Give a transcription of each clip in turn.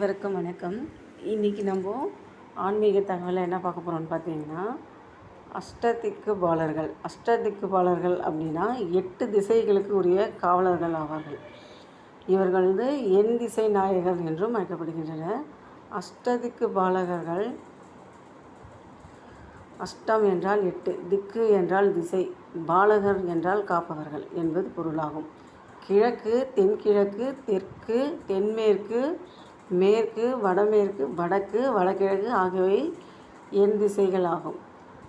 அனைவருக்கும் வணக்கம். இன்றைக்கி நம்ம ஆன்மீக தகவலை என்ன பார்க்க போகிறோம்னு பார்த்தீங்கன்னா அஷ்டதிக்கு பாலர்கள் அஷ்டதிக்கு பாலர்கள் அப்படின்னா எட்டு திசைகளுக்கு உரிய காவலர்கள் ஆவார்கள். இவர்கள் வந்து எண் திசை நாயகர் என்றும் அழைக்கப்படுகின்றனர். அஷ்டதிக்கு பாலகர்கள் அஷ்டம் என்றால் எட்டு திக்கு என்றால் திசை பாலகர் என்றால் காப்பவர்கள் என்பது பொருளாகும். கிழக்கு தென்கிழக்கு தெற்கு தென்மேற்கு மேற்கு வடமேற்கு வடக்கு வடகிழக்கு ஆகியவை எண் திசைகள் ஆகும்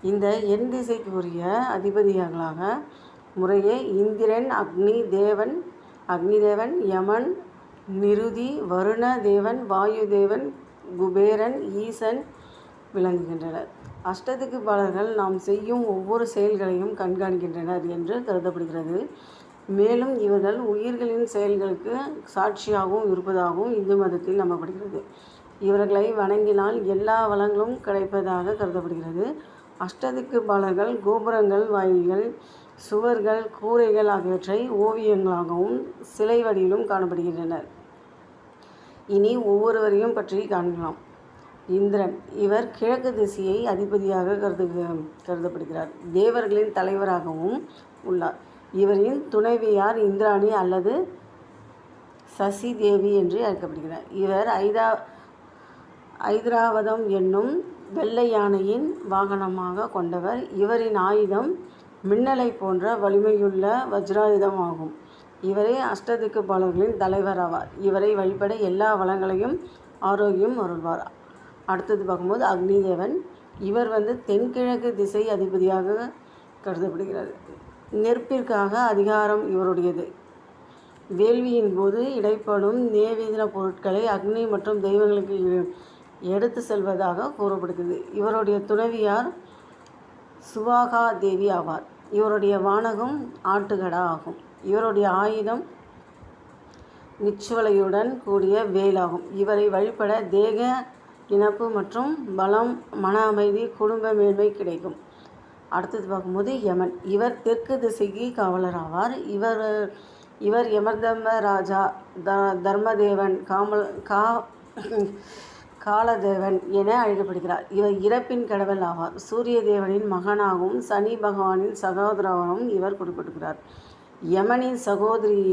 இந்த எண் திசைக்குரிய அதிபதிகளாக முறையே இந்திரன் அக்னி தேவன் அக்னி தேவன் யமன் நிருதி வருண தேவன் வாயு தேவன் குபேரன் ஈசன் விளங்குகின்றனர். அஷ்டதிக்கு பாலர்கள் நாம் செய்யும் ஒவ்வொரு செயல்களையும் கண்காணிக்கின்றனர் என்று கருதப்படுகிறது. மேலும் இவர்கள் உயிர்களின் செயல்களுக்கு சாட்சியாகவும் இருப்பதாகவும் இந்து மதத்தில் நம்பப்படுகிறது. இவர்களை வணங்கினால் எல்லா வளங்களும் கிடைப்பதாக கருதப்படுகிறது. அஷ்டதிக்கு பாலர்கள் கோபுரங்கள் வாயில்கள் சுவர்கள் கூரைகள் ஆகியவற்றை ஓவியங்களாகவும் சிலை வடிவிலும் காணப்படுகின்றனர். இனி ஒவ்வொருவரையும் பற்றி காணலாம் இந்திரன் இவர் கிழக்கு திசையை அதிபதியாக கருது கருதப்படுகிறார். தேவர்களின் தலைவராகவும் உள்ளார். இவரின் துணைவியார் இந்திராணி அல்லது சசி தேவி என்று அழைக்கப்படுகிறார். இவர் ஐதா ஐதராவதம் என்னும் வெள்ளை யானையின் வாகனமாக கொண்டவர். இவரின் ஆயுதம் மின்னலை போன்ற வலிமையுள்ள வஜ்ராயுதம் ஆகும். இவரே அஷ்டதிக்கு பாலர்களின் தலைவர் ஆவார். இவரை வழிபட எல்லா வளங்களையும் ஆரோக்கியம் அருள்வார். அடுத்தது பார்க்கும்போது அக்னிதேவன். இவர் வந்து தென்கிழக்கு திசை அதிபதியாக கருதப்படுகிறது நெருப்பிற்காக அதிகாரம் இவருடையது. வேள்வியின் போது இடைப்படும் நேவேதன பொருட்களை அக்னி மற்றும் தெய்வங்களுக்கு எடுத்து செல்வதாக கூறப்படுகிறது. இவருடைய துணைவியார் சுவாகா தேவி ஆவார். இவருடைய வானகம் ஆட்டுகடா ஆகும். இவருடைய ஆயுதம் நிச்சுவலையுடன் கூடிய வேலாகும். இவரை வழிபட தேக இனப்பு மற்றும் பலம் மன அமைதி குடும்ப மேன்மை கிடைக்கும். அடுத்தது பார்க்கும்போது யமன். இவர் தெற்கு திசைக்கு காவலர் ஆவார் இவர் இவர் யமர்தம ராஜா த தர்மதேவன் காமல் கா காலதேவன் என அழைக்கப்படுகிறார். இவர் இறப்பின் கடவுள் ஆவார். சூரிய தேவனின் மகனாகவும் சனி பகவானின் சகோதரராகவும் இவர் குறிப்பிடுகிறார். யமனின் சகோதரி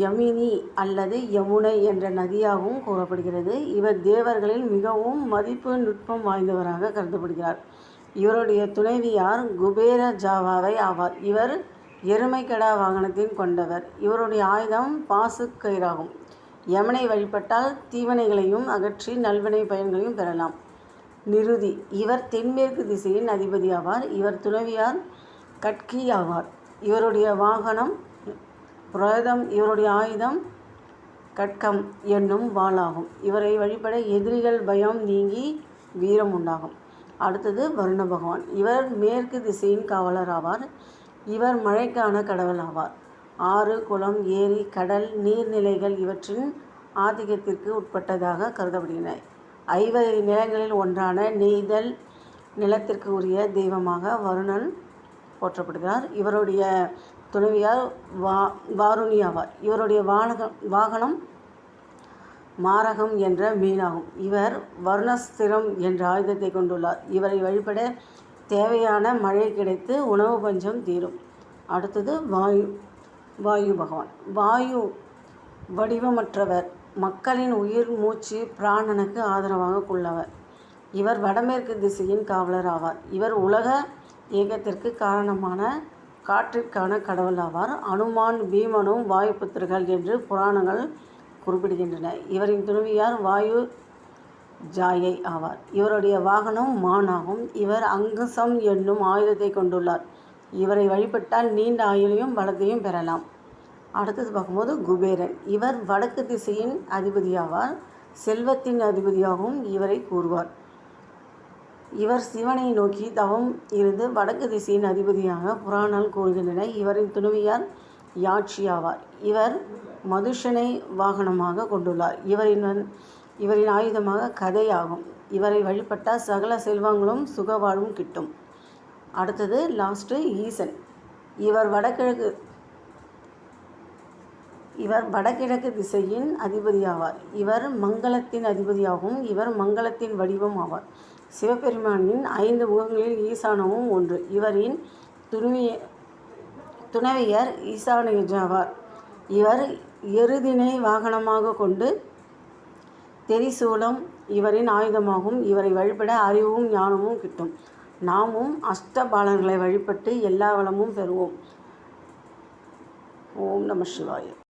யமினி அல்லது யமுனை என்ற நதியாகவும் கூறப்படுகிறது. இவர் தேவர்களில் மிகவும் மதிப்பு நுட்பம் வாய்ந்தவராக கருதப்படுகிறார். இவருடைய துணைவியார் குபேர ஜாவாவை ஆவார். இவர் எருமைக்கடா வாகனத்தின் கொண்டவர். இவருடைய ஆயுதம் பாசு கயிறாகும். யமனை வழிபட்டால் தீவனைகளையும் அகற்றி நல்வினை பயன்களையும் பெறலாம். நிருதி இவர் தென்மேற்கு திசையின் அதிபதி ஆவார். இவர் துணைவியார் கட்கி ஆவார். இவருடைய வாகனம் புரதம் இவருடைய ஆயுதம் கட்கம் என்னும் வாளாகும். இவரை வழிபட எதிரிகள் பயம் நீங்கி வீரம் உண்டாகும். அடுத்தது வருண பகவான். இவர் மேற்கு திசையின் காவலர் ஆவார். இவர் மழைக்கான கடவுள் ஆவார். ஆறு குளம் ஏரி கடல் நீர்நிலைகள் இவற்றின் ஆதிக்கத்திற்கு உட்பட்டதாக கருதப்படுகின்றன. ஐவகை நிலங்களில் ஒன்றான நெய்தல் நிலத்திற்கு உரிய தெய்வமாக வருணன் போற்றப்படுகிறார். இவருடைய துணைவியார் வா வாருணி ஆவார். இவருடைய வானகம் வாகனம் மாரகம் என்ற மீனாகும். இவர் வருணஸ்திரம் என்ற ஆயுதத்தை கொண்டுள்ளார். இவரை வழிபட தேவையான மழை கிடைத்து உணவு பஞ்சம் தீரும். அடுத்தது வாயு வாயு பகவான். வாயு வடிவமற்றவர். மக்களின் உயிர் மூச்சு பிராணனுக்கு ஆதரவாக கொள்ளவர் இவர் வடமேற்கு திசையின் காவலர் ஆவார். இவர் உலக இயக்கத்திற்கு காரணமான காற்றிற்கான கடவுள் ஆவார். அனுமான் பீமனும் வாயுபுத்திரர்கள் என்று புராணங்கள் குறிப்பிடுகின்றன. இவரின் துணைவியார் வாயு ஜாயை ஆவார். இவருடைய வாகனம் மானாகும். இவர் அங்குசம் என்னும் ஆயுதத்தை கொண்டுள்ளார். இவரை வழிபட்டால் நீண்ட ஆயுளையும் பலத்தையும் பெறலாம். அடுத்தது பார்க்கும்போது குபேரன். இவர் வடக்கு திசையின் அதிபதியாவார். செல்வத்தின் அதிபதியாகவும் இவரை கூறுவார். இவர் சிவனை நோக்கி தவம் இருந்து வடக்கு திசையின் அதிபதியாக புராணங்கள் கூறுகின்றன இவரின் துணைவியார் யாட்சி ஆவார் இவர் மதுஷனை வாகனமாக கொண்டுள்ளார். இவரின் வந் இவரின் ஆயுதமாக கதை ஆகும் இவரை வழிபட்டால் சகல செல்வங்களும் சுகவாழ்வும் கிட்டும். அடுத்தது லாஸ்ட்டு ஈசன். இவர் வடகிழக்கு இவர் வடகிழக்கு திசையின் அதிபதியாவார். இவர் மங்களத்தின் அதிபதியாகவும் இவர் மங்களத்தின் வடிவம் ஆவார். சிவபெருமானின் ஐந்து முகங்களில் ஈசானமும் ஒன்று. இவரின் துணிவிய துணைவியர் ஈசானியஜாவார் இவர் எருதினை வாகனமாக கொண்டு தெரிசூலம் இவரின் ஆயுதமாகும். இவரை வழிபட அறிவும் ஞானமும் கிட்டும். நாமும் அஷ்டபாலர்களை வழிபட்டு எல்லா வளமும் பெறுவோம். ஓம் நம சிவாய.